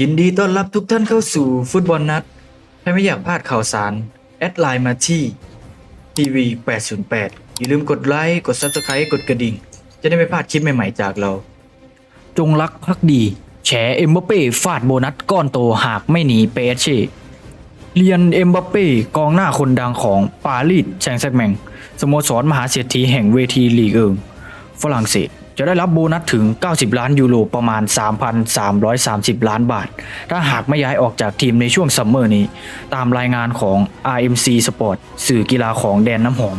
ยินดีต้อนรับทุกท่านเข้าสู่ฟุตบอลนัด ถ้าไม่อยากพลาดข่าวสาร แอดไลน์มาที่ทีวี808อย่าลืมกดไลค์ กด Subscribe กดกระดิ่ง จะได้ไม่พลาดคลิปใหม่ๆจากเรา จงรักภักดี แฉเอ็มบัปเป้ฟาดโบนัสก้อนโตหากไม่หนีเปเช่เรียนเอ็มบัปเป้กองหน้าคนดังของปารีสแซงต์แซกแมงสโมสรมหาเศรษฐีแห่งเวทีลีกเอิงฝรั่งเศส จะได้รับโบนัสถึง 90 ล้านยูโรประมาณ 3,330 ล้านบาท ถ้าหากไม่ย้ายออกจากทีมในช่วงซัมเมอร์นี้ ตามรายงานของ RMC Sport สื่อกีฬาของแดนน้ำหอม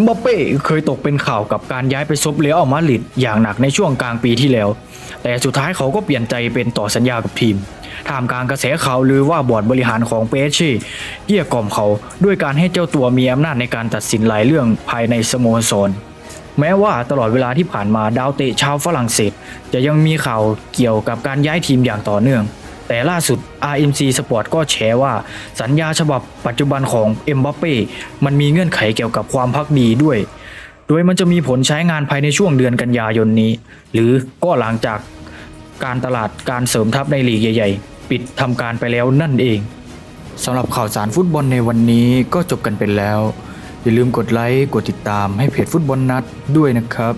มบัปเป้เคยตกเป็นข่าวกับการย้ายไปซบเรอัลมาดริดอย่างหนักในช่วงกลางปีที่แล้ว แต่สุดท้ายเขาก็เปลี่ยนใจเป็นต่อสัญญากับทีมท่ามกลางกระแสข่าวลือว่าบอร์ดบริหารของเปเช่เกลี้ยกล่อมเขาด้วยการให้เจ้าตัวมีอำนาจในการตัดสินหลายเรื่องภายในสโมสร แม้ว่าตลอดเวลาที่ผ่านมาดาวเตะชาวฝรั่งเศส จะยังมีข่าวเกี่ยวกับการย้ายทีมอย่างต่อเนื่อง แต่ล่าสุด RMC Sport ก็แฉว่า สัญญาฉบับปัจจุบันของเอ็มบัปเป้มันมีเงื่อนไขเกี่ยวกับความพักดีด้วย โดยมันจะมีผลใช้งานภายในช่วงเดือนกันยายนนี้ หรือก็หลังจากการตลาดการเสริมทัพในลีกใหญ่ ๆ ปิดทำการไปแล้วนั่นเองสำหรับข่าวสารฟุตบอลในวันนี้ก็จบกันไปแล้ว อย่าลืมกดไลค์ กดติดตามให้เพจฟุตบอลนัดด้วยนะครับ